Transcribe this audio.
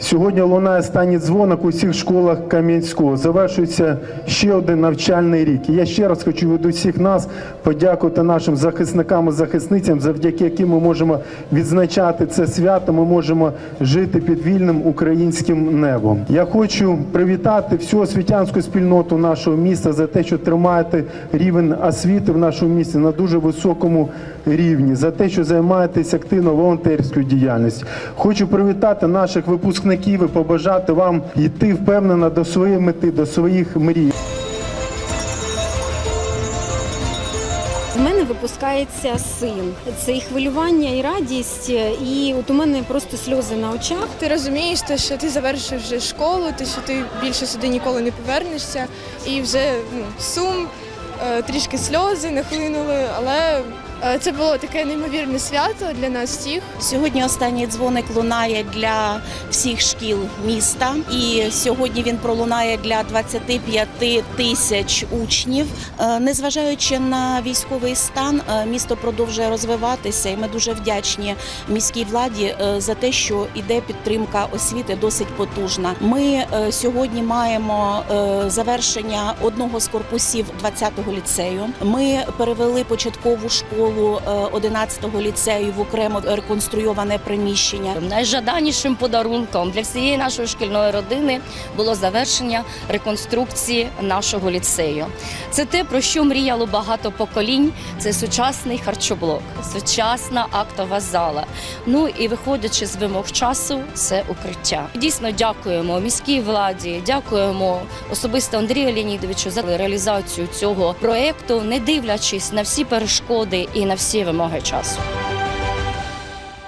Сьогодні лунає останній дзвоник у всіх школах Кам'янського. Завершується ще один навчальний рік. І я ще раз хочу від усіх нас подякувати нашим захисникам і захисницям, завдяки яким ми можемо відзначати це свято. Ми можемо жити під вільним українським небом. Я хочу привітати всю освітянську спільноту нашого міста за те, що тримаєте рівень освіти в нашому місті на дуже високому рівні, за те, що займаєтесь активно волонтерською діяльністю. Хочу привітати наших випускників і побажати вам йти впевнено до своєї мети, до своїх мрій. В мене випускається син. Це і хвилювання, і радість, і от у мене просто сльози на очах. Ти розумієш, те, що ти завершив вже школу, те, що ти більше сюди ніколи не повернешся, і вже ну, сум, е, трішки сльози нахлинули, але це було таке неймовірне свято для нас всіх. Сьогодні останній дзвоник лунає для всіх шкіл міста, і сьогодні він пролунає для 25 тисяч учнів. Е, Незважаючи на військовий стан, е, місто продовжує розвиватися, і ми дуже вдячні міській владі е, за те, що іде підтримка освіти досить потужна. Ми е, сьогодні маємо е, завершення одного з корпусів 20-го ліцею. Ми перевели початкову школу е, 11-го ліцею в окремо реконструйоване приміщення. Найжаданішим подарунком для всієї нашої шкільної родини було завершення реконструкції нашого ліцею. Це те, про що мріяло багато поколінь. Це сучасний харчоблок, сучасна актова зала. Ну і виходячи з вимог часу, це укриття. Дійсно дякуємо міській владі, дякуємо особисто Андрію Леонідовичу за реалізацію цього проекту, не дивлячись на всі перешкоди і на всі вимоги часу.